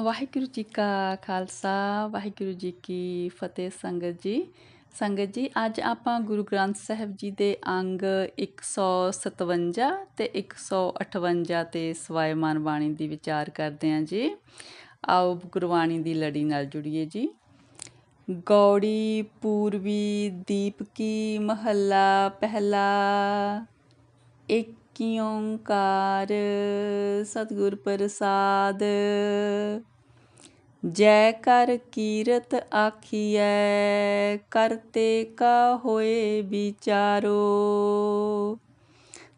ਵਾਹਿਗੁਰੂ ਜੀ ਕਾ ਖਾਲਸਾ, ਵਾਹਿਗੁਰੂ ਜੀ ਕੀ ਫਤਿਹ ਸੰਗਤ ਜੀ। ਸੰਗਤ ਜੀ, ਅੱਜ ਆਪਾਂ ਗੁਰੂ ਗ੍ਰੰਥ ਸਾਹਿਬ ਜੀ ਦੇ ਅੰਗ 157 ਤੇ 158 ਤੇ ਸਵਾਇਮਾਨ ਬਾਣੀ ਦੀ ਵਿਚਾਰ ਕਰਦੇ ਹਾਂ ਜੀ। ਆਓ ਗੁਰਬਾਣੀ ਦੀ ਲੜੀ ਨਾਲ ਜੁੜੀਏ ਜੀ। ਗੌੜੀ ਪੂਰਬੀ ਦੀਪਕੀ ਮਹੱਲਾ ਪਹਿਲਾ, ਇੱਕ ਓੰਕਾਰ ਸਤਿਗੁਰ ਪ੍ਰਸਾਦ। ਜੈ ਕਰ ਕੀਰਤ ਆਖੀਐ ਕਰਤੇ ਕਾ ਹੋਏ ਵਿਚਾਰੋ।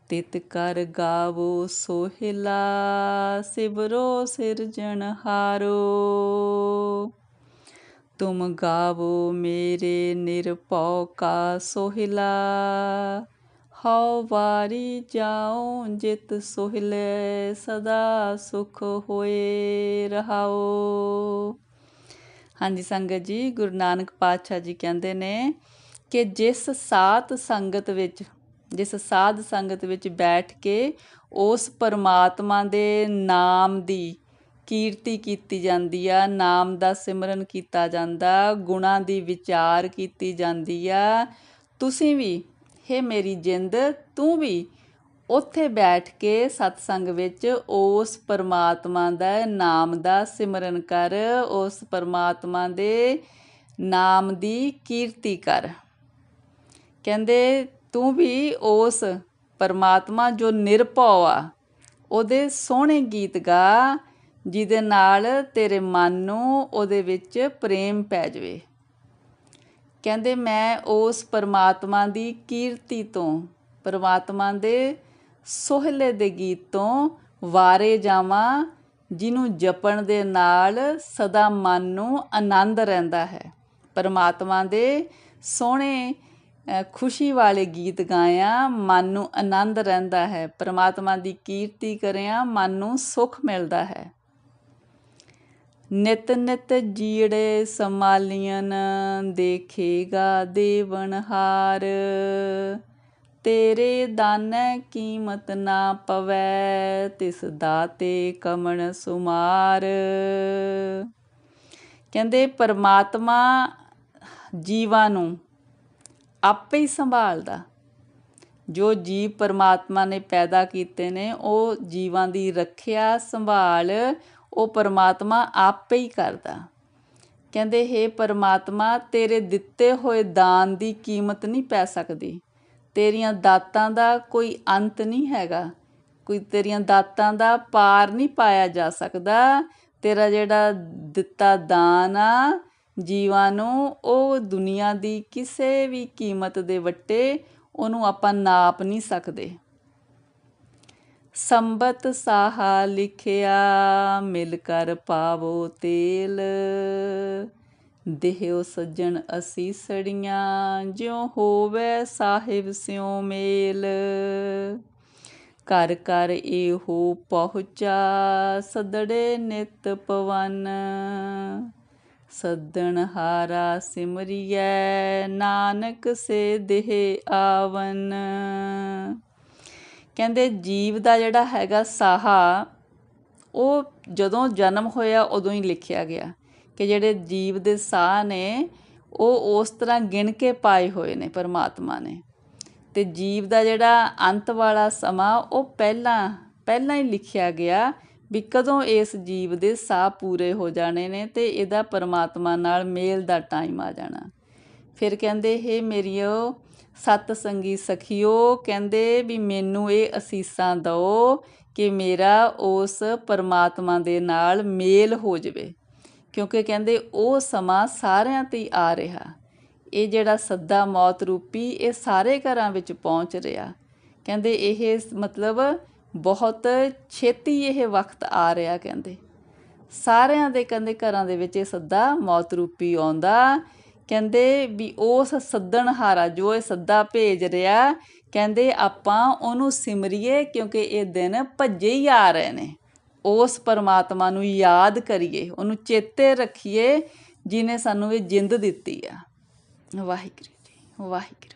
ਤਿਤ ਕਰ ਗਾਵੋ ਸੋਹਿਲਾ, ਸਿਵਰੋ ਸਿਰਜਣਹਾਰੋ ਤੁਮ ਗਾਵੋ ਮੇਰੇ ਨਿਰਭਉ ਕਾ ਸੋਹਿਲਾ ਹਉ ਵਾਰੀ ਜਾਉ, ਜਿਤ ਸੋਹਿਲੇ ਸਦਾ ਸੁਖ ਹੋਏ ਰਹਾਓ ਹਾਂਜੀ ਸੰਗਤ ਜੀ, ਗੁਰੂ ਨਾਨਕ ਪਾਤਸ਼ਾਹ ਜੀ ਕਹਿੰਦੇ ਨੇ ਕਿ ਜਿਸ ਸਾਤ ਸੰਗਤ ਵਿੱਚ, ਜਿਸ ਸਾਧ ਸੰਗਤ ਵਿੱਚ ਬੈਠ ਕੇ ਉਸ ਪਰਮਾਤਮਾ ਦੇ ਨਾਮ ਦੀ ਕੀਰਤੀ ਕੀਤੀ ਜਾਂਦੀ ਆ, ਨਾਮ ਦਾ ਸਿਮਰਨ ਕੀਤਾ ਜਾਂਦਾ, ਗੁਣਾ ਦੀ ਵਿਚਾਰ ਕੀਤੀ ਜਾਂਦੀ ਆ, ਤੁਸੀਂ ਵੀ ਹੇ ਮੇਰੀ ਜਿੰਦ, ਤੂੰ ਵੀ ਉੱਥੇ ਬੈਠ ਕੇ ਸਤਸੰਗ ਵਿੱਚ ਉਸ ਪਰਮਾਤਮਾ ਦਾ ਨਾਮ ਦਾ ਸਿਮਰਨ ਕਰ, ਉਸ ਪਰਮਾਤਮਾ ਦੇ ਨਾਮ ਦੀ ਕੀਰਤੀ ਕਰ। ਕਹਿੰਦੇ, ਤੂੰ ਵੀ ਉਸ ਪਰਮਾਤਮਾ ਜੋ ਨਿਰਭਉ ਆ, ਉਹਦੇ ਸੋਹਣੇ ਗੀਤ ਗਾ, ਜਿਹਦੇ ਨਾਲ ਤੇਰੇ ਮਨ ਨੂੰ ਉਹਦੇ ਵਿੱਚ ਪ੍ਰੇਮ ਪੈ ਜਾਵੇ। ਕਹਿੰਦੇ ਮੈਂ ਉਸ ਪਰਮਾਤਮਾ ਦੀ ਕੀਰਤੀ ਤੋਂ, ਪਰਮਾਤਮਾ ਦੇ ਸੋਹਲੇ ਦੇ ਗੀਤ ਤੋਂ ਵਾਰੇ ਜਾਵਾਂ ਜਿਹਨੂੰ ਜਪਣ ਦੇ ਨਾਲ ਸਦਾ ਮਨ ਨੂੰ ਆਨੰਦ ਰਹਿੰਦਾ ਹੈ। ਪਰਮਾਤਮਾ ਦੇ ਸੋਹਣੇ ਖੁਸ਼ੀ ਵਾਲੇ ਗੀਤ ਗਾਇਆ ਮਨ ਨੂੰ ਆਨੰਦ ਰਹਿੰਦਾ ਹੈ। ਪਰਮਾਤਮਾ ਦੀ ਕੀਰਤੀ ਕਰਿਆ ਮਨ ਨੂੰ ਸੁਖ ਮਿਲਦਾ ਹੈ। ਨਿਤ ਨਿਤ ਜੀੜੇ ਸਮਾਲੀਆਂ ਦੇਖੇਗਾ ਦੇਵਨਹਾਰ ਤੇਰੇ ਦਾਨੈ ਕੀਮਤ ਨਾ ਪਵੈ, ਤਿਸ ਦਾਤੇ ਕਮਣ ਸੁਮਾਰ। ਕਹਿੰਦੇ ਪਰਮਾਤਮਾ ਜੀਵਾਂ ਨੂੰ ਆਪੇ ਹੀ ਸੰਭਾਲਦਾ। ਜੋ ਜੀਵ ਪਰਮਾਤਮਾ ਨੇ ਪੈਦਾ ਕੀਤੇ ਨੇ, ਉਹ ਜੀਵਾਂ ਦੀ ਰੱਖਿਆ, ਸੰਭਾਲ ਉਹ ਪਰਮਾਤਮਾ ਆਪੇ ਹੀ ਕਰਦਾ। ਕਹਿੰਦੇ हे ਪਰਮਾਤਮਾ, ਤੇਰੇ ਦਿੱਤੇ ਹੋਏ ਦਾਨ ਦੀ ਕੀਮਤ ਨਹੀਂ ਪੈ ਸਕਦੀ। ਤੇਰੀਆਂ ਦਾਤਾਂ ਦਾ ਕੋਈ ਅੰਤ ਨਹੀਂ ਹੈਗਾ। ਕੋਈ ਤੇਰੀਆਂ ਦਾਤਾਂ ਦਾ ਪਾਰ ਨਹੀਂ ਪਾਇਆ ਜਾ ਸਕਦਾ। ਤੇਰਾ ਜਿਹੜਾ ਦਿੱਤਾ ਦਾਨ ਆ ਜੀਵਾਂ ਨੂੰ, ਉਹ ਦੁਨੀਆ ਦੀ ਕਿਸੇ ਵੀ ਕੀਮਤ ਦੇ ਵੱਟੇ ਉਹਨੂੰ ਆਪਾਂ ਨਾਪ ਨਹੀਂ ਸਕਦੇ। ਸੰਬਤ ਸਾਹਾ ਲਿਖਿਆ, ਮਿਲ ਕਰ ਪਾਵੋ ਤੇਲ। ਦੇਹਿਓ ਸੱਜਣ ਅਸੀਂ ਸੜੀਆਂ, ਜਿਉ ਹੋਵੇ ਸਾਹਿਬ ਸਿਉ ਮੇਲ। ਕਰ ਕਰ ਇਹੋ ਪਹੁੰਚਾ, ਸਦੜੇ ਨਿਤ ਪਵਨ। ਸੱਦਣ ਹਾਰਾ ਸਿਮਰਿਐ, ਨਾਨਕ ਸੇ ਦੇਹ ਆਵਨ। ਕਹਿੰਦੇ ਜੀਵ ਦਾ ਜਿਹੜਾ ਹੈਗਾ ਸਾਹਾ, ਉਹ ਜਦੋਂ ਜਨਮ ਹੋਇਆ ਉਦੋਂ ਹੀ ਲਿਖਿਆ ਗਿਆ ਕਿ ਜਿਹੜੇ ਜੀਵ ਦੇ ਸਾਹ ਨੇ, ਉਹ ਉਸ ਤਰ੍ਹਾਂ ਗਿਣ ਕੇ ਪਾਏ ਹੋਏ ਨੇ ਪਰਮਾਤਮਾ ਨੇ। ਤੇ ਜੀਵ ਦਾ ਜਿਹੜਾ ਅੰਤ ਵਾਲਾ ਸਮਾਂ, ਉਹ ਪਹਿਲਾਂ ਪਹਿਲਾਂ ਹੀ ਲਿਖਿਆ ਗਿਆ ਵੀ ਕਦੋਂ ਇਸ ਜੀਵ ਦੇ ਸਾਹ ਪੂਰੇ ਹੋ ਜਾਣੇ ਨੇ ਤੇ ਇਹਦਾ ਪਰਮਾਤਮਾ ਨਾਲ ਮੇਲ ਦਾ ਟਾਈਮ ਆ ਜਾਣਾ। ਫਿਰ ਕਹਿੰਦੇ, ਹੈ ਮੇਰੀਓ ਸਤ ਸੰਗੀ ਸਖਿਓ, ਕਹਿੰਦੇ ਵੀ ਮੈਨੂੰ ਇਹ ਅਸੀਸਾਂ ਦਿਓ ਕਿ ਮੇਰਾ ਉਸ ਪਰਮਾਤਮਾ ਦੇ ਨਾਲ ਮੇਲ ਹੋ ਜਾਵੇ। ਕਿਉਂਕਿ ਕਹਿੰਦੇ ਉਹ ਸਮਾਂ ਸਾਰਿਆਂ ਤੇ ਆ ਰਿਹਾ। ਇਹ ਜਿਹੜਾ ਸੱਦਾ ਮੌਤ ਰੂਪੀ ਇਹ ਸਾਰੇ ਘਰਾਂ ਵਿੱਚ ਪਹੁੰਚ ਰਿਹਾ। ਕਹਿੰਦੇ ਇਹ ਮਤਲਬ ਬਹੁਤ ਛੇਤੀ ਇਹ ਵਕਤ ਆ ਰਿਹਾ ਕਹਿੰਦੇ। ਸਾਰਿਆਂ ਦੇ ਕਹਿੰਦੇ ਘਰਾਂ ਦੇ ਵਿੱਚ ਇਹ ਸੱਦਾ ਮੌਤ ਰੂਪੀ ਆਉਂਦਾ ਕਹਿੰਦੇ ਵੀ ਉਸ ਸੱਦਣਹਾਰਾ ਜੋ ਇਹ ਸੱਦਾ ਭੇਜ ਰਿਹਾ, ਕਹਿੰਦੇ ਆਪਾਂ ਉਹਨੂੰ ਸਿਮਰੀਏ ਕਿਉਂਕਿ ਇਹ ਦਿਨ ਭੱਜੇ ਹੀ ਆ ਰਹੇ ਨੇ। ਉਸ ਪਰਮਾਤਮਾ ਨੂੰ ਯਾਦ ਕਰੀਏ, ਉਹਨੂੰ ਚੇਤੇ ਰੱਖੀਏ ਜਿਨੇ ਸਾਨੂੰ ਇਹ ਜਿੰਦ ਦਿੱਤੀ ਆ। ਵਾਹਿਗੁਰੂ ਜੀ, ਵਾਹਿਗੁਰੂ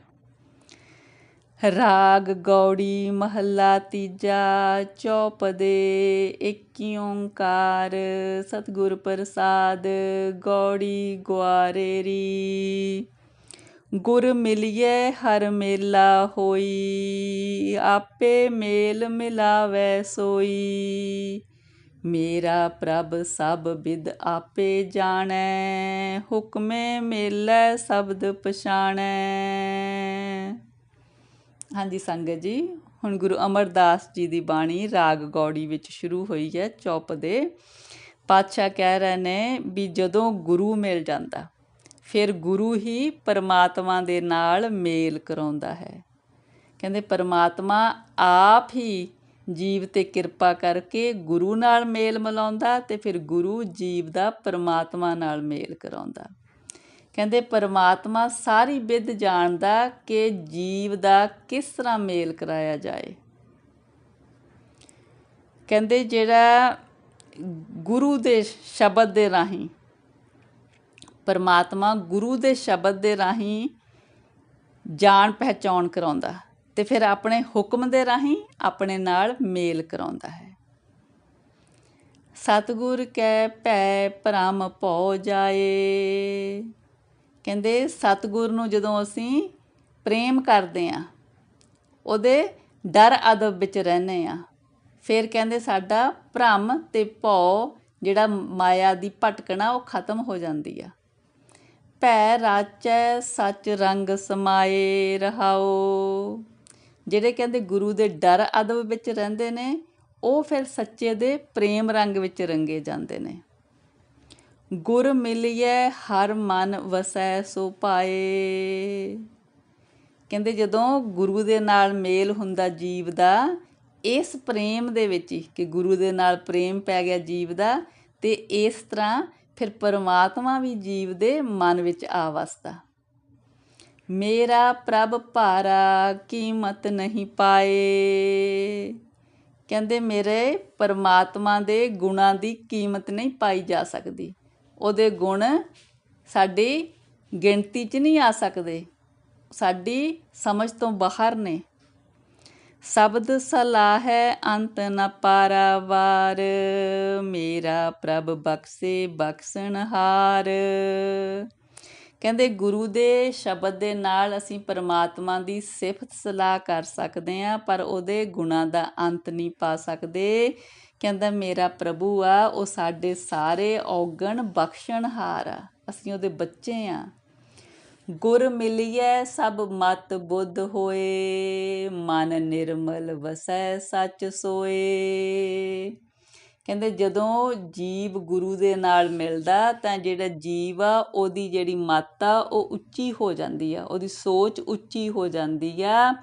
ਰਾਗ, ਗੌੜੀ, ਮਹੱਲਾ, ਤੀਜਾ ਚੌਪਦੇ ਏਕ ਓੰਕਾਰ, ਸਤਿਗੁਰ ਪ੍ਰਸਾਦ, ਗੌੜੀ ਗੁਆਰੇਰੀ ਗੁਰ ਮਿਲਿਏ ਹਰ ਮੇਲਾ ਹੋਈ, ਆਪੇ ਮੇਲ ਮਿਲਾਵੇ ਸੋਈ। ਮੇਰਾ ਪ੍ਰਭ ਸਭ ਬਿਦ ਆਪੇ ਜਾਣੈ, ਹੁਕਮੇ ਮੇਲੇ ਸ਼ਬਦ ਪਛਾਣੈ। ਹਾਂਜੀ ਸੰਗਤ ਜੀ, ਹੁਣ ਗੁਰੂ ਅਮਰਦਾਸ ਜੀ ਦੀ ਬਾਣੀ ਰਾਗ ਗੌੜੀ ਵਿੱਚ ਸ਼ੁਰੂ ਹੋਈ ਹੈ ਚੌਪ ਦੇ। ਪਾਤਸ਼ਾਹ ਕਹਿ ਰਹੇ ਨੇ ਵੀ ਜਦੋਂ ਗੁਰੂ ਮਿਲ ਜਾਂਦਾ, ਫਿਰ ਗੁਰੂ ਹੀ ਪਰਮਾਤਮਾ ਦੇ ਨਾਲ ਮੇਲ ਕਰਾਉਂਦਾ ਹੈ। ਕਹਿੰਦੇ ਪਰਮਾਤਮਾ ਆਪ ਹੀ ਜੀਵ ਤੇ ਕਿਰਪਾ ਕਰਕੇ ਗੁਰੂ ਨਾਲ ਮੇਲ ਮਿਲਾਉਂਦਾ ਤੇ ਫਿਰ ਗੁਰੂ ਜੀਵ ਦਾ ਪਰਮਾਤਮਾ ਨਾਲ ਮੇਲ ਕਰਾਉਂਦਾ। ਕਹਿੰਦੇ ਪਰਮਾਤਮਾ ਸਾਰੀ ਵਿਦ ਜਾਣਦਾ ਕਿ ਜੀਵ ਦਾ ਕਿਸ ਤਰ੍ਹਾਂ ਮੇਲ ਕਰਾਇਆ ਜਾਏ। ਕਹਿੰਦੇ ਜਿਹੜਾ ਗੁਰੂ ਦੇ ਸ਼ਬਦ ਦੇ ਰਾਹੀਂ, ਪਰਮਾਤਮਾ ਗੁਰੂ ਦੇ ਸ਼ਬਦ ਦੇ ਰਾਹੀਂ ਜਾਣ ਪਹਿਚਾਣ ਕਰਾਉਂਦਾ ਤੇ ਫਿਰ ਆਪਣੇ ਹੁਕਮ ਦੇ ਰਾਹੀਂ ਆਪਣੇ ਨਾਲ ਮੇਲ ਕਰਾਉਂਦਾ ਹੈ। ਸਤਗੁਰ ਕੈ ਭੈ ਭ੍ਰਮ ਭਉ ਜਾਏ। ਕਹਿੰਦੇ ਸਤਿਗੁਰ ਨੂੰ ਜਦੋਂ ਅਸੀਂ ਪ੍ਰੇਮ ਕਰਦੇ ਆ ਉਹਦੇ ਡਰ ਅਦਬ ਵਿੱਚ ਰਹਿੰਦੇ ਆ ਫਿਰ ਕਹਿੰਦੇ ਸਾਡਾ ਭ੍ਰਮ ਤੇ ਭਉ ਜਿਹੜਾ ਮਾਇਆ ਦੀ ਭਟਕਣਾ, ਉਹ ਖਤਮ ਹੋ ਜਾਂਦੀ ਆ। ਭੈ ਰਾਚੈ ਸੱਚ ਰੰਗ ਸਮਾਏ ਰਹਾਓ ਜਿਹੜੇ ਕਹਿੰਦੇ ਗੁਰੂ ਦੇ ਡਰ ਅਦਬ ਵਿੱਚ ਰਹਿੰਦੇ ਨੇ, ਉਹ ਫਿਰ ਸੱਚੇ ਦੇ ਪ੍ਰੇਮ ਰੰਗ ਵਿੱਚ ਰੰਗੇ ਜਾਂਦੇ ਨੇ। ਗੁਰ ਮਿਲਿਐ ਹਰ ਮਨ ਵਸੈ ਸੋ ਪਾਏ। ਕਹਿੰਦੇ ਜਦੋਂ ਗੁਰੂ ਦੇ ਨਾਲ ਮੇਲ ਹੁੰਦਾ ਜੀਵ ਦਾ, ਇਸ ਪ੍ਰੇਮ ਦੇ ਵਿੱਚ ਹੀ ਕਿ ਗੁਰੂ ਦੇ ਨਾਲ ਪ੍ਰੇਮ ਪੈ ਗਿਆ ਜੀਵ ਦਾ, ਤੇ ਇਸ ਤਰ੍ਹਾਂ ਫਿਰ ਪਰਮਾਤਮਾ ਵੀ ਜੀਵ ਦੇ ਮਨ ਵਿੱਚ ਆ ਵਸਦਾ। ਮੇਰਾ ਪ੍ਰਭ ਭਾਰਾ ਕੀਮਤ ਨਹੀਂ ਪਾਏ। ਕਹਿੰਦੇ ਮੇਰੇ ਪਰਮਾਤਮਾ ਦੇ ਗੁਣਾਂ ਦੀ ਕੀਮਤ ਨਹੀਂ ਪਾਈ ਜਾ ਸਕਦੀ। ਉਹਦੇ ਗੁਣ ਸਾਡੀ ਗਿਣਤੀ 'ਚ ਨਹੀਂ ਆ ਸਕਦੇ। ਸਾਡੀ ਸਮਝ ਤੋਂ ਬਾਹਰ ਨੇ। ਸ਼ਬਦ ਸਲਾਹ ਹੈ ਅੰਤ ਨ ਪਾਰਾਵਾਰ, ਮੇਰਾ ਪ੍ਰਭ ਬਖਸ਼ੇ ਬਖਸ਼ਣਹਾਰ ਕਹਿੰਦੇ ਗੁਰੂ ਦੇ ਸ਼ਬਦ ਦੇ ਨਾਲ ਅਸੀਂ ਪਰਮਾਤਮਾ ਦੀ ਸਿਫਤ ਸਲਾਹ ਕਰ ਸਕਦੇ ਆ ਪਰ ਉਹਦੇ ਗੁਣਾਂ ਦਾ ਅੰਤ ਨਹੀਂ ਪਾ ਸਕਦੇ। ਕਹਿੰਦਾ, ਮੇਰਾ ਪ੍ਰਭੂ ਆ, ਉਹ ਸਾਡੇ ਸਾਰੇ ਔਗਣ ਬਖਸ਼ਣਹਾਰ ਆ। ਅਸੀਂ ਉਹਦੇ ਬੱਚੇ ਆ। ਗੁਰ ਮਿਲਿਐ, ਸਭ ਮਤ ਬੁੱਧ ਹੋਏ। ਮਨ ਨਿਰਮਲ ਵਸੈ, ਸੱਚ ਸੋਏ। ਕਹਿੰਦੇ, ਜਦੋਂ ਜੀਵ ਗੁਰੂ ਦੇ ਨਾਲ ਮਿਲਦਾ, ਤਾਂ ਜਿਹੜਾ ਜੀਵ ਆ, ਉਹਦੀ ਜਿਹੜੀ ਮੱਤ ਆ, ਉਹ ਉੱਚੀ ਹੋ ਜਾਂਦੀ ਆ। ਉਹਦੀ ਸੋਚ ਉੱਚੀ ਹੋ ਜਾਂਦੀ ਆ।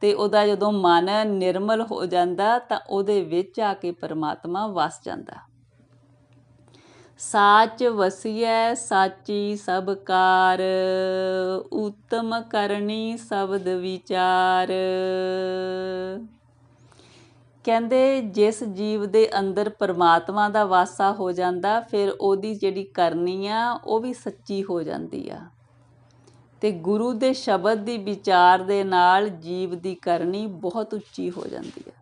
ਅਤੇ ਉਹਦਾ ਜਦੋਂ ਮਨ ਨਿਰਮਲ ਹੋ ਜਾਂਦਾ ਤਾਂ ਉਹਦੇ ਵਿੱਚ ਆ ਕੇ ਪਰਮਾਤਮਾ ਵਸ ਜਾਂਦਾ। ਸਾਚ ਵਸੀਐ, ਸਾਚੀ ਸਭ ਕਾਰ, ਉਤਮ ਕਰਨੀ ਸ਼ਬਦ ਵਿਚਾਰ। ਕਹਿੰਦੇ ਜਿਸ ਜੀਵ ਦੇ ਅੰਦਰ ਪਰਮਾਤਮਾ ਦਾ ਵਾਸਾ ਹੋ ਜਾਂਦਾ, ਫਿਰ ਉਹਦੀ ਜਿਹੜੀ ਕਰਨੀ ਆ, ਉਹ ਵੀ ਸੱਚੀ ਹੋ ਜਾਂਦੀ ਆ। ਅਤੇ ਗੁਰੂ ਦੇ ਸ਼ਬਦ ਦੀ ਵਿਚਾਰ ਦੇ ਨਾਲ ਜੀਵ ਦੀ ਕਰਨੀ ਬਹੁਤ ਉੱਚੀ ਹੋ ਜਾਂਦੀ ਹੈ।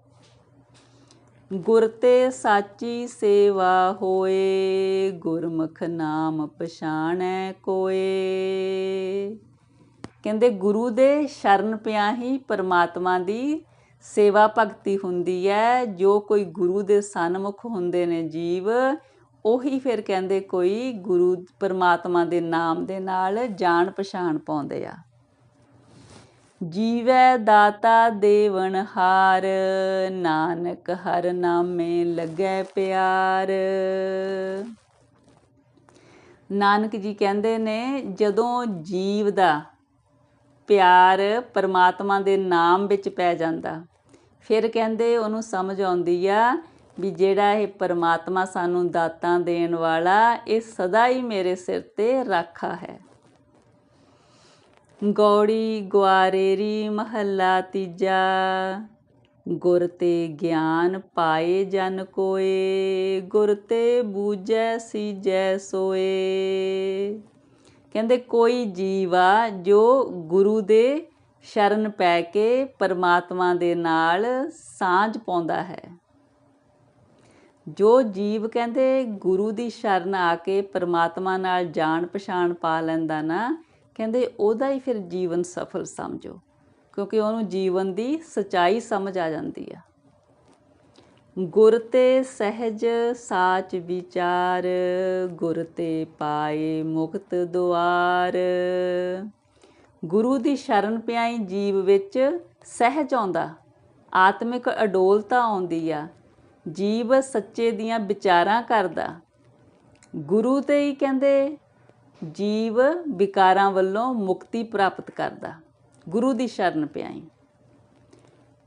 ਗੁਰ ਤੇ ਸਾਚੀ ਸੇਵਾ ਹੋਏ, ਗੁਰਮੁਖ ਨਾਮ ਪਛਾਣੈ ਕੋਏ। ਕਹਿੰਦੇ ਗੁਰੂ ਦੇ ਸ਼ਰਨ ਪਿਆ ਹੀ ਪਰਮਾਤਮਾ ਦੀ ਸੇਵਾ ਭਗਤੀ ਹੁੰਦੀ ਹੈ। ਜੋ ਕੋਈ ਗੁਰੂ ਦੇ ਸਨਮੁਖ ਹੁੰਦੇ ਨੇ ਜੀਵ ਉਹੀ ਫਿਰ ਕਹਿੰਦੇ ਕੋਈ ਗੁਰੂ ਪਰਮਾਤਮਾ ਦੇ ਨਾਮ ਦੇ ਨਾਲ ਜਾਣ ਪਛਾਣ ਪਾਉਂਦੇ ਆ। ਜੀਵੈ ਦਾਤਾ ਦੇਵਨ ਹਾਰ, ਨਾਨਕ ਹਰ ਨਾਮੇ ਲੱਗੈ ਪਿਆਰ। ਨਾਨਕ ਜੀ ਕਹਿੰਦੇ ਨੇ, ਜਦੋਂ ਜੀਵ ਦਾ ਪਿਆਰ ਪਰਮਾਤਮਾ ਦੇ ਨਾਮ ਵਿੱਚ ਪੈ ਜਾਂਦਾ, ਫਿਰ ਕਹਿੰਦੇ ਉਹਨੂੰ ਸਮਝ ਆਉਂਦੀ ਆ ਵੀ ਜਿਹੜਾ ਇਹ ਪਰਮਾਤਮਾ ਸਾਨੂੰ ਦਾਤਾਂ ਦੇਣ ਵਾਲਾ, ਇਹ ਸਦਾ ਹੀ ਮੇਰੇ ਸਿਰ ਤੇ ਰਾਖਾ ਹੈ। ਗੌੜੀ ਗੁਆਰੇਰੀ ਮਹੱਲਾ ਤੀਜਾ, ਗੁਰ ਤੇ ਗਿਆਨ ਪਾਏ ਜਨ ਕੋਏ, ਗੁਰ ਤੇ ਬੂਝੈ ਸੀਜੈ ਸੋਏ। ਕਹਿੰਦੇ ਕੋਈ ਜੀਵਾ ਜੋ ਗੁਰੂ ਦੇ ਸ਼ਰਨ ਪੈ ਕੇ ਪਰਮਾਤਮਾ ਦੇ ਨਾਲ ਸਾਂਝ ਪਾਉਂਦਾ ਹੈ। ਜੋ ਜੀਵ ਕਹਿੰਦੇ ਗੁਰੂ ਦੀ ਸ਼ਰਨ ਆ ਕੇ ਪਰਮਾਤਮਾ ਨਾਲ ਜਾਣ ਪਛਾਣ ਪਾ ਲੈਂਦਾ ਨਾ, ਕਹਿੰਦੇ ਉਹਦਾ ਹੀ ਫਿਰ ਜੀਵਨ ਸਫਲ ਸਮਝੋ, ਕਿਉਂਕਿ ਉਹਨੂੰ ਜੀਵਨ ਦੀ ਸਚਾਈ ਸਮਝ ਆ ਜਾਂਦੀ ਆ। ਗੁਰ ਤੇ ਸਹਿਜ ਸਾਚ ਵਿਚਾਰ, ਗੁਰ ਤੇ ਪਾਏ ਮੁਕਤ ਦੁਆਰ। ਗੁਰੂ ਦੀ ਸ਼ਰਨ ਪਿਆਈ ਜੀਵ ਵਿੱਚ ਸਹਿਜ ਆਉਂਦਾ, ਆਤਮਿਕ ਅਡੋਲਤਾ ਆਉਂਦੀ ਆ ਜੀਵ ਸੱਚੇ ਦੀਆਂ ਵਿਚਾਰਾਂ ਕਰਦਾ। ਗੁਰੂ ਤੇ ਹੀ ਕਹਿੰਦੇ, ਜੀਵ ਵਿਕਾਰਾਂ ਵੱਲੋਂ ਮੁਕਤੀ ਪ੍ਰਾਪਤ ਕਰਦਾ। ਗੁਰੂ ਦੀ ਸ਼ਰਨ ਪਿਆਈ।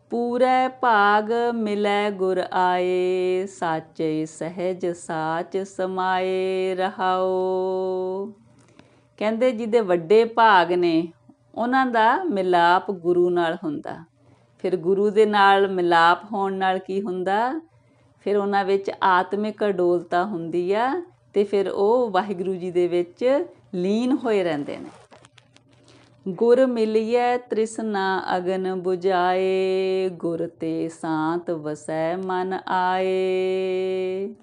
ਪੂਰੇ ਭਾਗ ਮਿਲੈ ਗੁਰ ਆਏ, ਸਾਚੇ ਸਹਿਜ ਸਾਚ ਸਮਾਏ ਰਹਾਓ ਕਹਿੰਦੇ ਜਿਹਦੇ ਵੱਡੇ ਭਾਗ ਨੇ, ਉਹਨਾਂ ਦਾ ਮਿਲਾਪ ਗੁਰੂ ਨਾਲ ਹੁੰਦਾ। ਫਿਰ ਗੁਰੂ ਦੇ ਨਾਲ ਮਿਲਾਪ ਹੋਣ ਨਾਲ ਕੀ ਹੁੰਦਾ? ਫਿਰ ਉਹਨਾਂ ਵਿੱਚ ਆਤਮਿਕ ਅਡੋਲਤਾ ਹੁੰਦੀ ਆ ਤੇ ਫਿਰ ਉਹ ਵਾਹਿਗੁਰੂ ਜੀ ਦੇ ਵਿੱਚ ਲੀਨ ਹੋਏ ਰਹਿੰਦੇ ਨੇ। ਗੁਰ ਮਿਲਿਐ ਤ੍ਰਿਸ਼ਨਾ ਅਗਨ 부ਝਾਏ ਗੁਰ ਤੇ ਸਾਤ ਵਸੈ ਮਨ ਆਏ।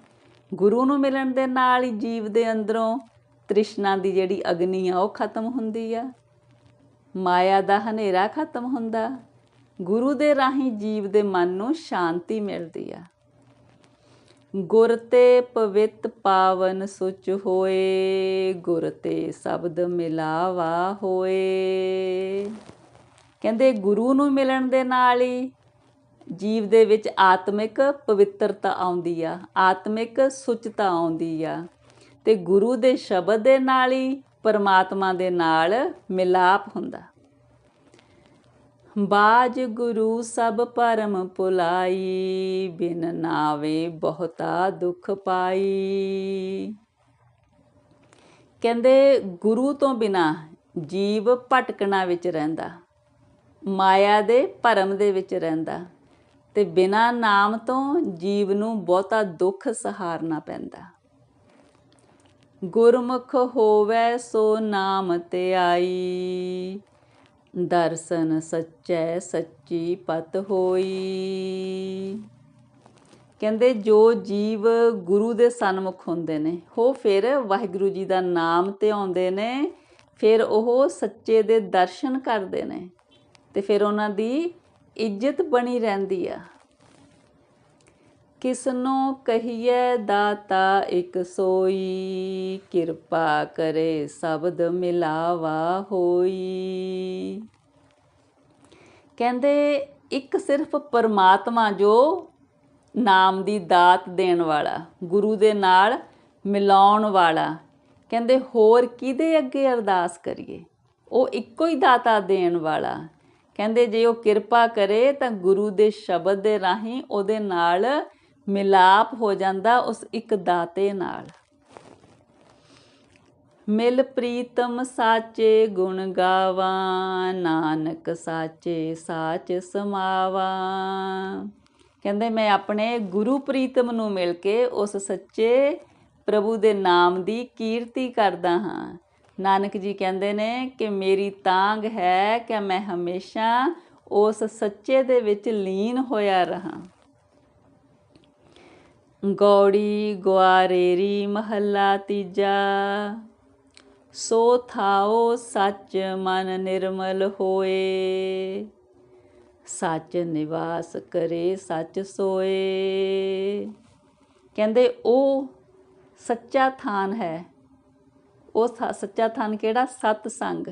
ਗੁਰੂ ਨੂੰ ਮਿਲਣ ਦੇ ਨਾਲ ਹੀ ਜੀਵ ਦੇ ਅੰਦਰੋਂ ਤ੍ਰਿਸ਼ਨਾ ਦੀ ਜਿਹੜੀ ਅਗਨੀ ਆ, ਉਹ ਖਤਮ ਹੁੰਦੀ ਆ। ਮਾਇਆ ਦਾ ਹਨੇਰਾ ਖਤਮ ਹੁੰਦਾ। ਗੁਰੂ ਦੇ ਰਾਹੀਂ ਜੀਵ ਦੇ ਮਨ ਨੂੰ ਸ਼ਾਂਤੀ ਮਿਲਦੀ ਆ। ਗੁਰ ਤੇ ਪਵਿੱਤ ਪਾਵਨ ਸੁਚ ਹੋਏ, ਗੁਰ ਤੇ ਸ਼ਬਦ ਮਿਲਾਵਾ ਹੋਏ। ਕਹਿੰਦੇ ਗੁਰੂ ਨੂੰ ਮਿਲਣ ਦੇ ਨਾਲ ਹੀ ਜੀਵ ਦੇ ਵਿੱਚ ਆਤਮਿਕ ਪਵਿੱਤਰਤਾ ਆਉਂਦੀ ਆ, ਆਤਮਿਕ ਸੁਚਤਾ ਆਉਂਦੀ ਆ। ਤੇ ਗੁਰੂ ਦੇ ਸ਼ਬਦ ਦੇ ਨਾਲ ਹੀ ਪਰਮਾਤਮਾ ਦੇ ਨਾਲ ਮਿਲਾਪ ਹੁੰਦਾ। ਬਾਜ ਗੁਰੂ ਸਭ ਪਰਮ ਪੁਲਾਈ, ਬਿਨ ਨਾਵੇ ਬਹੁਤਾ ਦੁੱਖ ਪਾਈ। ਕਹਿੰਦੇ ਗੁਰੂ ਤੋਂ ਬਿਨਾ ਜੀਵ ਭਟਕਣਾ ਵਿੱਚ ਰਹਿੰਦਾ, ਮਾਇਆ ਦੇ ਭਰਮ ਦੇ ਵਿੱਚ ਰਹਿੰਦਾ ਤੇ ਬਿਨਾ ਨਾਮ ਤੋਂ ਜੀਵ ਨੂੰ ਬਹੁਤਾ ਦੁੱਖ ਸਹਾਰਨਾ ਪੈਂਦਾ। ਗੁਰਮੁਖ ਹੋਵੇ ਸੋ ਨਾਮ ਤੇ ਆਈ ਦਰਸ਼ਨ ਸੱਚੈ ਸੱਚੀ ਪਤ ਹੋਈ। ਕਹਿੰਦੇ, ਜੋ ਜੀਵ ਗੁਰੂ ਦੇ ਸਨਮੁਖ ਹੁੰਦੇ ਨੇ, ਉਹ ਫਿਰ ਵਾਹਿਗੁਰੂ ਜੀ ਦਾ ਨਾਮ ਤੇ ਆਉਂਦੇ ਨੇ, ਫਿਰ ਉਹ ਸੱਚੇ ਦੇ ਦਰਸ਼ਨ ਕਰਦੇ ਨੇ ਤੇ ਫਿਰ ਉਹਨਾਂ ਦੀ ਇੱਜ਼ਤ ਬਣੀ ਰਹਿੰਦੀ ਆ। ਕਿਸਨੋਂ ਕਹੀਏ ਦਾਤਾ ਇਕ ਸੋਈ, ਕਿਰਪਾ ਕਰੇ ਸ਼ਬਦ ਮਿਲਾਵਾ ਹੋਈ। ਕਹਿੰਦੇ ਇੱਕ ਸਿਰਫ ਪਰਮਾਤਮਾ ਜੋ ਨਾਮ ਦੀ ਦਾਤ ਦੇਣ ਵਾਲਾ, ਗੁਰੂ ਦੇ ਨਾਲ ਮਿਲਾਉਣ ਵਾਲਾ। ਕਹਿੰਦੇ ਹੋਰ ਕਿਹਦੇ ਅੱਗੇ ਅਰਦਾਸ ਕਰੀਏ? ਉਹ ਇੱਕੋ ਹੀ ਦਾਤਾ ਦੇਣ ਵਾਲਾ। ਕਹਿੰਦੇ ਜੇ ਉਹ ਕਿਰਪਾ ਕਰੇ ਤਾਂ ਗੁਰੂ ਦੇ ਸ਼ਬਦ ਦੇ ਰਾਹੀਂ ਉਹਦੇ ਨਾਲ ਮਿਲਾਪ ਹੋ ਜਾਂਦਾ ਉਸ ਇੱਕ ਦਾਤੇ ਨਾਲ। ਮਿਲ ਪ੍ਰੀਤਮ ਸਾਚੇ ਗੁਣ ਗਾਵਾ, ਨਾਨਕ ਸਾਚੇ ਸਾਚ ਸਮਾਵਾ। ਕਹਿੰਦੇ ਮੈਂ ਆਪਣੇ ਗੁਰੂ ਪ੍ਰੀਤਮ ਨੂੰ ਮਿਲ ਕੇ ਉਸ ਸੱਚੇ ਪ੍ਰਭੂ ਦੇ ਨਾਮ ਦੀ ਕੀਰਤੀ ਕਰਦਾ ਹਾਂ। ਨਾਨਕ ਜੀ ਕਹਿੰਦੇ ਨੇ ਕਿ ਮੇਰੀ ਤਾਂਗ ਹੈ ਕਿ ਮੈਂ ਹਮੇਸ਼ਾ ਉਸ ਸੱਚੇ ਦੇ ਵਿੱਚ ਲੀਨ ਹੋਇਆ ਰਹਾ। ਗੌੜੀ ਗੁਆਰੇਰੀ ਮਹੱਲਾ ਤੀਜਾ। ਸੋ ਥਾਓ ਸੱਚ ਮਨ ਨਿਰਮਲ ਹੋਏ। ਸੱਚ ਨਿਵਾਸ ਕਰੇ ਸੱਚ ਸੋਏ। ਕਹਿੰਦੇ ਉਹ ਸੱਚਾ ਥਾਨ ਹੈ। ਉਹ ਸੱਚਾ ਥਾਨ ਕਿਹੜਾ? ਸਤ ਸੰਗ।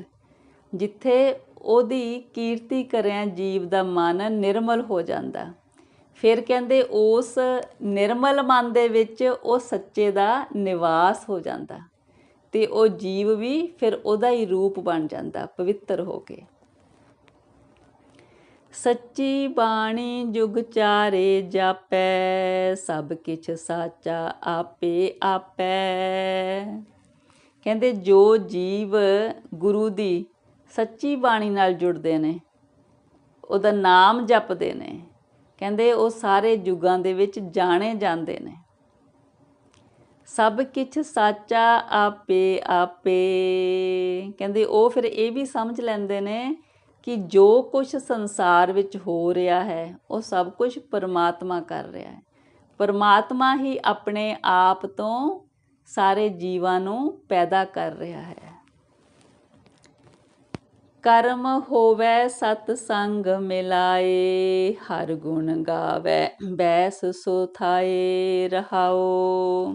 ਜਿੱਥੇ ਉਹਦੀ ਕੀਰਤੀ ਕਰਿਆ ਜੀਵ ਦਾ ਮਨ ਨਿਰਮਲ ਹੋ ਜਾਂਦਾ। ਫਿਰ ਕਹਿੰਦੇ ਉਸ ਨਿਰਮਲ ਮਨ ਦੇ ਵਿੱਚ ਉਹ ਸੱਚੇ ਦਾ ਨਿਵਾਸ ਹੋ ਜਾਂਦਾ ਤੇ ਉਹ ਜੀਵ ਵੀ ਫਿਰ ਉਹਦਾ ਹੀ ਰੂਪ ਬਣ ਜਾਂਦਾ, ਪਵਿੱਤਰ ਹੋ ਕੇ। ਸੱਚੀ ਬਾਣੀ ਜੁਗ ਚਾਰੇ ਜਾਪੈ, ਸਭ ਕਿਛ ਸਾਚਾ ਆਪੇ ਆਪੈ। ਕਹਿੰਦੇ ਜੋ ਜੀਵ ਗੁਰੂ ਦੀ ਸੱਚੀ ਬਾਣੀ ਨਾਲ ਜੁੜਦੇ ਨੇ, ਉਹਦਾ ਨਾਮ ਜਪਦੇ ਨੇ ਕਹਿੰਦੇ ਉਹ ਸਾਰੇ ਯੁੱਗਾਂ ਦੇ ਵਿੱਚ ਜਾਣੇ ਜਾਂਦੇ ਨੇ। ਸਭ ਕਿਛ ਸਾਚਾ ਆਪੇ ਆਪੇ। ਕਹਿੰਦੇ ਉਹ ਫਿਰ ਇਹ ਵੀ ਸਮਝ ਲੈਂਦੇ ਨੇ ਕਿ ਜੋ ਕੁਝ ਸੰਸਾਰ ਵਿੱਚ ਹੋ ਰਿਹਾ ਹੈ, ਉਹ ਸਭ ਕੁਝ ਪਰਮਾਤਮਾ ਕਰ ਰਿਹਾ ਹੈ। ਪਰਮਾਤਮਾ ਹੀ ਆਪਣੇ ਆਪ ਤੋਂ ਸਾਰੇ ਜੀਵਾਂ ਨੂੰ ਪੈਦਾ ਕਰ ਰਿਹਾ ਹੈ। ਕਰਮ ਹੋਵੇ ਸਤ ਸੰਗ ਮਿਲਾਏ, ਹਰ ਗੁਣ ਗਾਵੇ, ਬੈਸ ਸੋ ਥਾਏ ਰਹਾਓ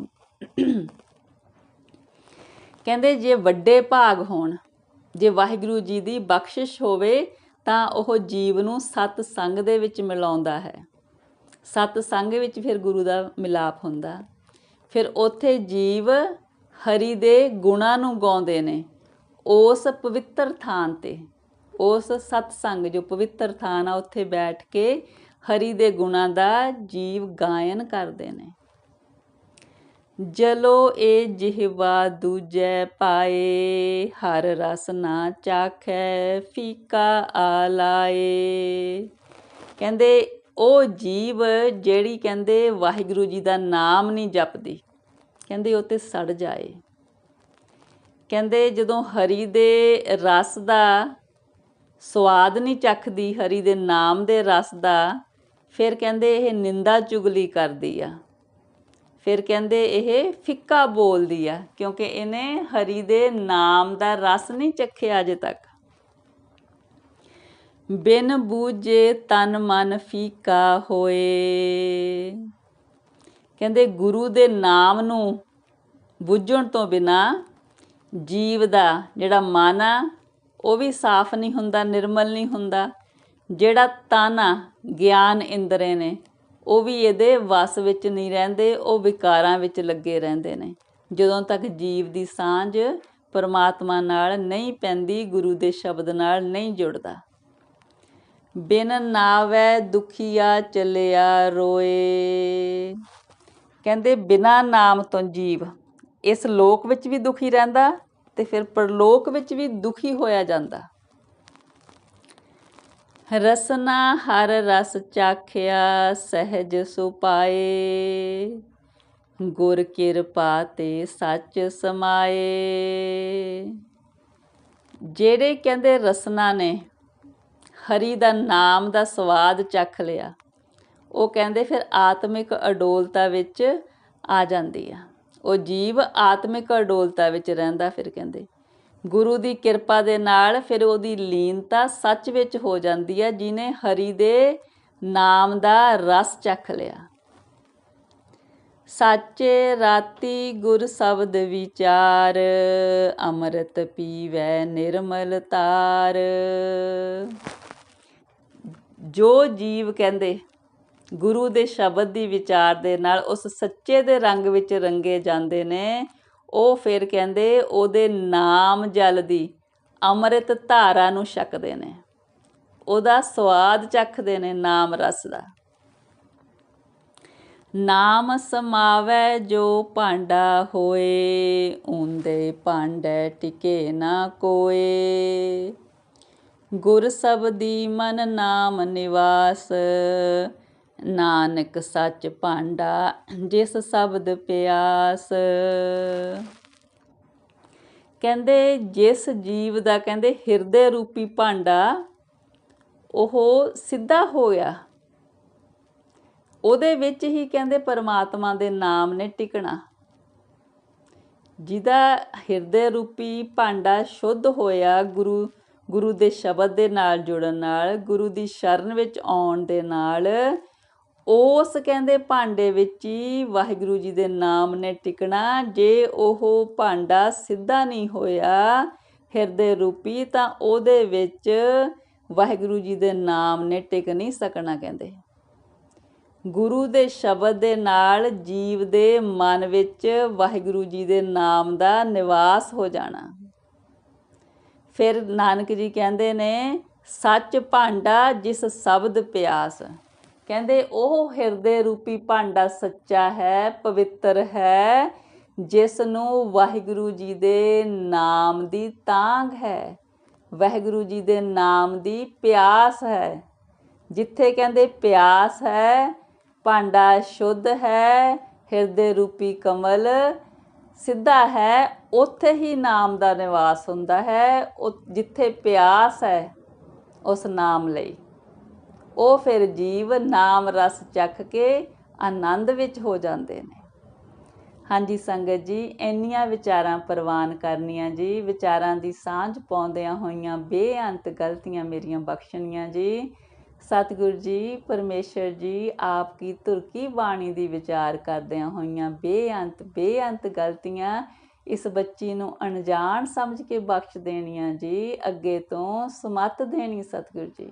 ਕਹਿੰਦੇ ਜੇ ਵੱਡੇ ਭਾਗ ਹੋਣ, ਜੇ ਵਾਹਿਗੁਰੂ ਜੀ ਦੀ ਬਖਸ਼ਿਸ਼ ਹੋਵੇ, ਤਾਂ ਉਹ ਜੀਵ ਨੂੰ ਸਤ ਸੰਗ ਦੇ ਵਿੱਚ ਮਿਲਾਉਂਦਾ ਹੈ। ਸਤ ਸੰਗ ਵਿੱਚ ਫਿਰ ਗੁਰੂ ਦਾ ਮਿਲਾਪ ਹੁੰਦਾ। ਫਿਰ ਉੱਥੇ ਜੀਵ ਹਰੀ ਦੇ ਗੁਣਾਂ ਨੂੰ ਗਾਉਂਦੇ ਨੇ। ਉਸ ਪਵਿੱਤਰ ਥਾਂ ਤੇ, ਉਸ ਸਤ ਸੰਗ ਜੋ ਪਵਿੱਤਰ ਥਾਂ ਆ, ਉੱਥੇ ਬੈਠ ਕੇ ਹਰੀ ਦੇ ਗੁਣਾਂ ਦਾ ਜੀਵ ਗਾਇਨ ਕਰਦੇ ਨੇ। ਜਲੋ ਏ ਜਿਹਵਾ ਦੂਜੈ ਪਾਏ, ਹਰ ਰਸ ਨਾ ਚਾਖੈ, ਫੀਕਾ ਆਲਾਏ ਕਹਿੰਦੇ ਉਹ ਜੀਵ ਜਿਹੜੀ ਕਹਿੰਦੇ ਵਾਹਿਗੁਰੂ ਜੀ ਦਾ ਨਾਮ ਨਹੀਂ ਜਪਦੀ, ਕਹਿੰਦੇ ਉਹ ਤੇ ਸੜ ਜਾਏ। ਕਹਿੰਦੇ ਜਦੋਂ ਹਰੀ ਦੇ ਰਸ ਦਾ ਸਵਾਦ ਨਹੀਂ ਚੱਖਦੀ, ਹਰੀ ਦੇ ਨਾਮ ਦੇ ਰਸ ਦਾ, ਫਿਰ ਕਹਿੰਦੇ ਇਹ ਨਿੰਦਾ ਚੁਗਲੀ ਕਰਦੀ ਆ। ਫਿਰ ਕਹਿੰਦੇ ਇਹ ਫਿੱਕਾ ਬੋਲਦੀ ਆ, ਕਿਉਂਕਿ ਇਹਨੇ ਹਰੀ ਦੇ ਨਾਮ ਦਾ ਰਸ ਨਹੀਂ ਚੱਖਿਆ ਅਜੇ ਤੱਕ। ਬਿਨ ਬੂਝੇ ਤਨ ਮਨ ਫੀਕਾ ਹੋਏ। ਕਹਿੰਦੇ ਗੁਰੂ ਦੇ ਨਾਮ ਨੂੰ ਬੁੱਝਣ ਤੋਂ ਬਿਨਾ ਜੀਵ ਦਾ ਜਿਹੜਾ ਮਨ ਆ ਉਹ ਵੀ ਸਾਫ਼ ਨਹੀਂ ਹੁੰਦਾ, ਨਿਰਮਲ ਨਹੀਂ ਹੁੰਦਾ। ਜਿਹੜਾ ਤਨ ਆ ਗਿਆਨ ਇੰਦਰੇ ਨੇ, ਉਹ ਵੀ ਇਹਦੇ ਵਸ ਵਿੱਚ ਨਹੀਂ ਰਹਿੰਦੇ, ਉਹ ਵਿਕਾਰਾਂ ਵਿੱਚ ਲੱਗੇ ਰਹਿੰਦੇ ਨੇ। ਜਦੋਂ ਤੱਕ ਜੀਵ ਦੀ ਸਾਂਝ ਪਰਮਾਤਮਾ ਨਾਲ ਨਹੀਂ ਪੈਂਦੀ, ਗੁਰੂ ਦੇ ਸ਼ਬਦ ਨਾਲ ਨਹੀਂ ਜੁੜਦਾ। ਬਿਨ ਨਾਵੈ ਦੁਖੀਆ ਚੱਲਿਆ ਰੋਏ। ਕਹਿੰਦੇ ਬਿਨਾ ਨਾਮ ਤੋਂ ਜੀਵ ਇਸ ਲੋਕ ਵਿੱਚ ਵੀ ਦੁਖੀ ਰਹਿੰਦਾ ਤੇ ਫਿਰ ਪਰਲੋਕ ਵਿੱਚ ਵੀ ਦੁਖੀ ਹੋਇਆ ਜਾਂਦਾ। ਰਸਨਾ ਹਰ ਰਸ ਚਾਖਿਆ, ਸਹਿਜ ਸੁਪਾਏ। ਗੁਰ ਕਿਰਪਾ ਤੇ ਸੱਚ ਸਮਾਏ। ਜਿਹੜੇ ਕਹਿੰਦੇ ਰਸਨਾ ਨੇ, ਹਰੀ ਦਾ ਨਾਮ ਦਾ ਸਵਾਦ ਚੱਖ ਲਿਆ, ਉਹ ਕਹਿੰਦੇ ਫਿਰ ਆਤਮਿਕ ਅਡੋਲਤਾ ਵਿੱਚ ਆ ਜਾਂਦੀ ਆ। ਉਹ ਜੀਵ ਆਤਮਿਕ ਅਡੋਲਤਾ ਵਿੱਚ ਰਹਿੰਦਾ, ਫਿਰ ਕਹਿੰਦੇ। ਗੁਰੂ ਦੀ ਕਿਰਪਾ ਦੇ ਨਾਲ ਫਿਰ ਉਹਦੀ ਲੀਨਤਾ ਸੱਚ ਵਿੱਚ ਹੋ ਜਾਂਦੀ ਹੈ ਜਿਨੇ ਹਰੀ ਦੇ ਨਾਮ ਦਾ ਰਸ ਚੱਖ ਲਿਆ। ਸਾਚੇ ਰਾਤੀ ਗੁਰ ਸ਼ਬਦ ਵਿਚਾਰ, ਅੰਮ੍ਰਿਤ ਪੀਵੈ ਨਿਰਮਲ ਤਾਰ। ਜੋ ਜੀਵ ਕਹਿੰਦੇ ਗੁਰੂ ਦੇ ਸ਼ਬਦ ਦੀ ਵਿਚਾਰ ਦੇ ਨਾਲ ਉਸ ਸੱਚੇ ਦੇ ਰੰਗ ਵਿੱਚ ਰੰਗੇ ਜਾਂਦੇ ਨੇ। ਉਹ ਫਿਰ ਕਹਿੰਦੇ, ਉਹਦੇ ਨਾਮ ਜਲ ਦੀ ਅੰਮ੍ਰਿਤ ਧਾਰਾ ਨੂੰ ਛਕਦੇ ਨੇ। ਉਹਦਾ ਸਵਾਦ ਚੱਖਦੇ ਨੇ ਨਾਮ ਰਸ ਦਾ। ਨਾਮ ਸਮਾਵੈ ਜੋ ਭਾਂਡਾ ਹੋਏ ਉਂਦੇ ਭਾਂਡੇ ਟਿਕੇ ਨਾ ਕੋਏ। ਗੁਰ ਸਬਦੀ ਮਨ ਨਾਮ ਨਿਵਾਸ ਨਾਨਕ ਸੱਚ ਭਾਂਡਾ ਜਿਸ ਸ਼ਬਦ ਪਿਆਸ। ਕਹਿੰਦੇ ਜਿਸ ਜੀਵ ਦਾ ਕਹਿੰਦੇ ਹਿਰਦੇ ਰੂਪੀ ਭਾਂਡਾ, ਉਹ ਸਿੱਧਾ ਹੋਇਆ। ਉਹਦੇ ਵਿੱਚ ਹੀ ਕਹਿੰਦੇ ਪਰਮਾਤਮਾ ਦੇ ਨਾਮ ਨੇ ਟਿਕਣਾ। ਜਿਹਦਾ ਹਿਰਦੇ ਰੂਪੀ ਭਾਂਡਾ ਸ਼ੁੱਧ ਹੋਇਆ, ਗੁਰੂ ਗੁਰੂ ਦੇ ਸ਼ਬਦ ਦੇ ਨਾਲ ਜੁੜਨ ਨਾਲ, ਗੁਰੂ ਦੀ ਸ਼ਰਨ ਵਿੱਚ ਆਉਣ ਦੇ ਨਾਲ ਉਸ ਕਹਿੰਦੇ ਭਾਂਡੇ ਵਿੱਚ ਹੀ ਵਾਹਿਗੁਰੂ ਜੀ ਦੇ ਨਾਮ ਨੇ ਟਿਕਣਾ। ਜੇ ਉਹ ਭਾਂਡਾ ਸਿੱਧਾ ਨਹੀਂ ਹੋਇਆ ਹਿਰਦੇ ਰੂਪੀ, ਤਾਂ ਉਹਦੇ ਵਿੱਚ ਵਾਹਿਗੁਰੂ ਜੀ ਦੇ ਨਾਮ ਨੇ ਟਿਕ ਨਹੀਂ ਸਕਣਾ ਕਹਿੰਦੇ। ਗੁਰੂ ਦੇ ਸ਼ਬਦ ਦੇ ਨਾਲ ਜੀਵ ਦੇ ਮਨ ਵਿੱਚ ਵਾਹਿਗੁਰੂ ਜੀ ਦੇ ਨਾਮ ਦਾ ਨਿਵਾਸ ਹੋ ਜਾਣਾ। ਫਿਰ ਨਾਨਕ ਜੀ ਕਹਿੰਦੇ ਨੇ, ਸੱਚ ਭਾਂਡਾ ਜਿਸ ਸ਼ਬਦ ਪਿਆਸ ਕਹਿੰਦੇ ਉਹ ਹਿਰਦੇ ਰੂਪੀ ਭਾਂਡਾ ਸੱਚਾ ਹੈ, ਪਵਿੱਤਰ ਹੈ ਜਿਸ ਨੂੰ ਵਾਹਿਗੁਰੂ ਜੀ ਦੇ ਨਾਮ ਦੀ ਤਾਂਗ ਹੈ। ਵਾਹਿਗੁਰੂ ਜੀ ਦੇ ਨਾਮ ਦੀ ਪਿਆਸ ਹੈ। ਜਿੱਥੇ ਕਹਿੰਦੇ ਪਿਆਸ ਹੈ, ਭਾਂਡਾ ਸ਼ੁੱਧ ਹੈ, ਹਿਰਦੇ ਰੂਪੀ ਕਮਲ ਸਿੱਧਾ ਹੈ, ਉੱਥੇ ਹੀ ਨਾਮ ਦਾ ਨਿਵਾਸ ਹੁੰਦਾ ਹੈ, ਉਹ ਜਿੱਥੇ ਪਿਆਸ ਹੈ, ਉਸ ਨਾਮ ਲਈ। ਉਹ ਫਿਰ ਜੀਵ ਨਾਮ ਰਸ ਚੱਖ ਕੇ ਆਨੰਦ ਵਿੱਚ ਹੋ ਜਾਂਦੇ ਨੇ। ਹਾਂਜੀ ਸੰਗਤ ਜੀ, ਇੰਨੀਆਂ ਵਿਚਾਰਾਂ ਪ੍ਰਵਾਨ ਕਰਨੀਆਂ ਜੀ, ਵਿਚਾਰਾਂ ਦੀ ਸਾਂਝ ਪਾਉਂਦਿਆਂ ਹੋਈਆਂ ਬੇਅੰਤ ਗਲਤੀਆਂ ਮੇਰੀਆਂ ਬਖਸ਼ਣੀਆਂ ਜੀ। ਸਤਿਗੁਰ ਜੀ, ਪਰਮੇਸ਼ਰ ਜੀ, ਆਪ ਕੀ ਤੁਰਕੀ ਬਾਣੀ ਦੀ ਵਿਚਾਰ ਕਰਦਿਆਂ ਹੋਈਆਂ ਬੇਅੰਤ ਬੇਅੰਤ ਗਲਤੀਆਂ ਇਸ ਬੱਚੀ ਨੂੰ ਅਣਜਾਣ ਸਮਝ ਕੇ ਬਖਸ਼ ਦੇਣੀਆਂ ਜੀ, ਅੱਗੇ ਤੋਂ ਸਮਤ ਦੇਣੀ ਸਤਿਗੁਰ ਜੀ।